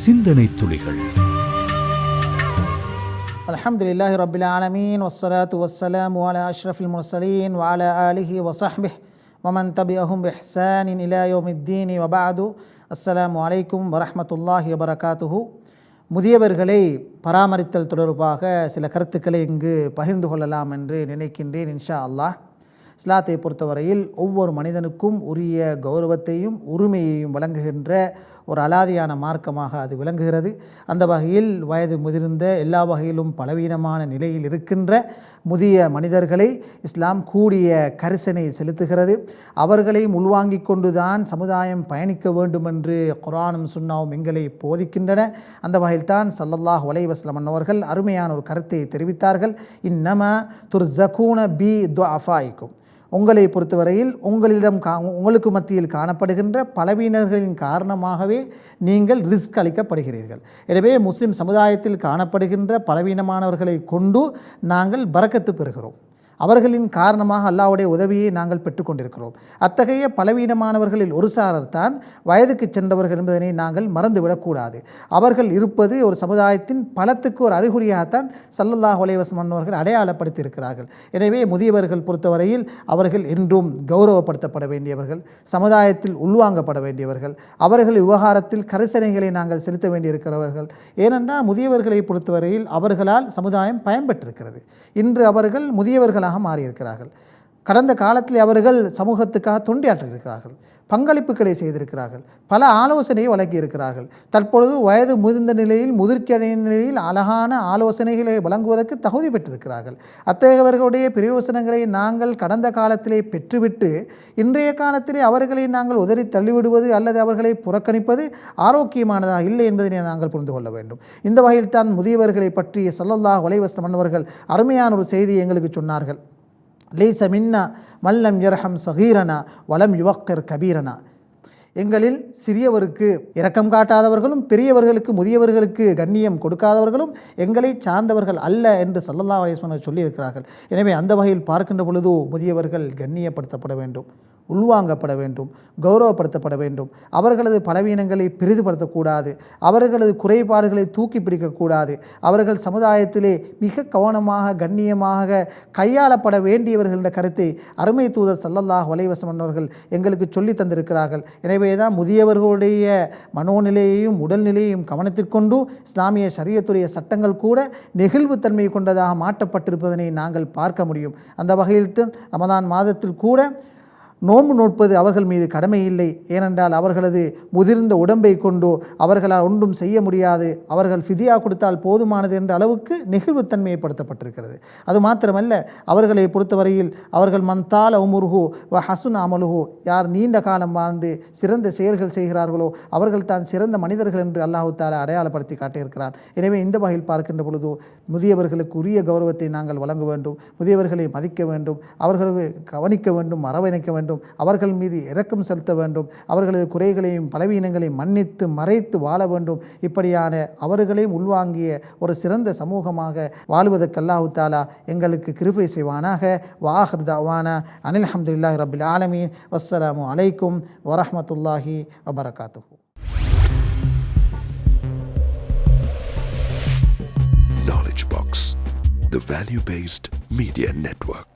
சிந்தனை துளிகள் الحمد لله رب العالمين والصلاة والسلام على أشرف المرسلين وعلى آله وصحبه ومن تبعهم بإحسان إلى يوم الدين وبعد السلام عليكم ورحمة الله وبركاته முதியவர்களை பராமரித்தல் தொடர்பாக சில கருத்துக்களை இங்கு பகிர்ந்து கொள்ளலாம் என்று நினைக்கின்றேன் இன்ஷா அல்லாஹ் இஸ்லாத்தை பொறுத்தவரையில் ஒவ்வொரு மனிதனுக்கும் உரிய கௌரவத்தையும் உரிமையையும் வழங்குகின்ற ஒரு அலாதியான மார்க்கமாக அது விளங்குகிறது. அந்த வகையில் வயது முதிர்ந்த எல்லா வகையிலும் பலவீனமான நிலையில் இருக்கின்ற முதிய மனிதர்களை இஸ்லாம் கூடிய கரிசனை செலுத்துகிறது. அவர்களையும் உள்வாங்கிக் கொண்டுதான் சமுதாயம் பயணிக்க வேண்டும் என்று குரானும் சுன்னாவும் எங்களை போதிக்கின்றன. அந்த வகையில்தான் சல்லல்லாஹ் வலைவஸ்லம் அவர்கள் அருமையான ஒரு கருத்தை தெரிவித்தார்கள். இன்னம துர் ஜகூன பி துவாஃபாய்க்கும் உங்களை பொறுத்தவரையில் உங்களிடம் கா உங்களுக்கு மத்தியில் காணப்படுகின்ற பலவீனர்களின் காரணமாகவே நீங்கள் ரிஸ்க் அளிக்கப்படுகிறீர்கள். எனவே முஸ்லிம் சமுதாயத்தில் காணப்படுகின்ற பலவீனமானவர்களை கொண்டு நாங்கள் பறக்கத்து பெறுகிறோம். அவர்களின் காரணமாக அல்லாவுடைய உதவியை நாங்கள் பெற்றுக்கொண்டிருக்கிறோம். அத்தகைய பலவீனமானவர்களில் ஒரு சாரர் தான் வயதுக்கு சென்றவர்கள் என்பதனை நாங்கள் மறந்துவிடக்கூடாது. அவர்கள் இருப்பது ஒரு சமுதாயத்தின் பலத்துக்கு ஒரு அறிகுறியாகத்தான் சல்லல்லாஹ் உலைவசம் அவர்கள் அடையாளப்படுத்தி இருக்கிறார்கள் எனவே முதியவர்கள் பொறுத்தவரையில் அவர்கள் என்றும் கௌரவப்படுத்தப்பட வேண்டியவர்கள் சமுதாயத்தில் உள்வாங்கப்பட வேண்டியவர்கள் அவர்கள் விவகாரத்தில் கரிசனைகளை நாங்கள் செலுத்த வேண்டியிருக்கிறவர்கள். ஏனென்றால் முதியவர்களை பொறுத்தவரையில் அவர்களால் சமுதாயம் பயன்பெற்றிருக்கிறது. இன்று அவர்கள் முதியவர்களாக மாறியிருக்கிறார்கள். கடந்த காலத்தில் அவர்கள் சமூகத்துக்காக தொண்டியாற்றியிருக்கிறார்கள் பங்களிப்புகளை செய்திருக்கிறார்கள் பல ஆலோசனையை வழங்கியிருக்கிறார்கள். தற்பொழுது வயது முதிர்ந்த நிலையில் முதிர்ச்சி அடைந்த நிலையில் அழகான ஆலோசனைகளை வழங்குவதற்கு தகுதி பெற்றிருக்கிறார்கள். அத்தகையவர்களுடைய பிரயோசனங்களை நாங்கள் கடந்த காலத்திலே பெற்றுவிட்டு இன்றைய காலத்திலே அவர்களை நாங்கள் உதறி தள்ளிவிடுவது அல்லது அவர்களை புறக்கணிப்பது ஆரோக்கியமானதாக இல்லை என்பதனை நாங்கள் புரிந்து கொள்ள வேண்டும். இந்த வகையில் தான் முதியவர்களை பற்றி சல்லல்லாஹ் வலைவஸ்லம் அவர்கள் அருமையான ஒரு செய்தியை எங்களுக்கு சொன்னார்கள். லீச மின்னா மல்லம் இரஹம் சகீரனா வலம் யுவக்கர் கபீரனா. எங்களில் சிறியவருக்கு இரக்கம் காட்டாதவர்களும் பெரியவர்களுக்கு முதியவர்களுக்கு கண்ணியம் கொடுக்காதவர்களும் எங்களை சார்ந்தவர்கள் அல்ல என்று சல்லல்லா அலிஸ்மன் சொல்லியிருக்கிறார்கள். எனவே அந்த வகையில் பார்க்கின்ற பொழுது முதியவர்கள் கண்ணியப்படுத்தப்பட வேண்டும். உள்வாங்கப்பட வேண்டும் கௌரவப்படுத்தப்பட வேண்டும். அவர்களது பலவீனங்களை பெரிதுபடுத்தக்கூடாது. அவர்களது குறைபாடுகளை தூக்கி பிடிக்கக்கூடாது அவர்கள் சமுதாயத்திலே மிக கவனமாக கண்ணியமாக கையாளப்பட வேண்டியவர்கள் என்ற கருத்தை அருமை தூதர் சல்லல்லாஹ் வலைவசம் அவர்கள் எங்களுக்கு சொல்லி தந்திருக்கிறார்கள். எனவே தான் முதியவர்களுடைய மனோநிலையையும் உடல்நிலையையும் கவனத்திற்கொண்டு இஸ்லாமிய சரியத்துடைய சட்டங்கள் கூட நெகிழ்வுத்தன்மை கொண்டதாக மாற்றப்பட்டிருப்பதனை நாங்கள் பார்க்க முடியும். அந்த வகையில் ரமதான் மாதத்தில் கூட நோன்பு நோட்பது அவர்கள் மீது கடமை இல்லை. ஏனென்றால் அவர்களது முதிர்ந்த உடம்பை கொண்டோ அவர்களால் ஒன்றும் செய்ய முடியாது. அவர்கள் ஃபிதியா கொடுத்தால் போதுமானது என்ற அளவுக்கு நெகிழ்வுத்தன்மையப்படுத்தப்பட்டிருக்கிறது அது மாத்திரமல்ல அவர்களை பொறுத்தவரையில் அவர்கள் மந்தால் அமுருஹோ வ ஹசுன் அமலுஹோ. யார் நீண்ட காலம் வாழ்ந்து சிறந்த செயல்கள் செய்கிறார்களோ அவர்கள் தான் சிறந்த மனிதர்கள் என்று அல்லாஹு தாலா அடையாளப்படுத்தி காட்டியிருக்கிறார் எனவே இந்த வகையில் பார்க்கின்ற பொழுது முதியவர்களுக்கு உரிய கௌரவத்தை நாங்கள் வழங்க வேண்டும். முதியவர்களை மதிக்க வேண்டும். அவர்களை கவனிக்க வேண்டும் அரவணைக்க வேண்டும். வேண்டும். அவர்கள் மீது இரக்கம் செலுத்த வேண்டும். அவர்களது குறைகளையும் பலவீனங்களையும் மன்னித்து மறைத்து வாழ வேண்டும். இப்படியான அவர்களையும் உள்வாங்கிய ஒரு சிறந்த சமூகமாக வாழ்வதற்கு அல்லாஹு தாலா எங்களுக்கு கிருபை செய்வானாக. வாஹர் தவானா அனில் அஹமதுல்லாஹி ரபில் ஆலமீன். வஸ்ஸலாமு அலைக்கும் வரஹமத்துல்லாஹி வபரகாத்து Knowledge Box, the value based media network.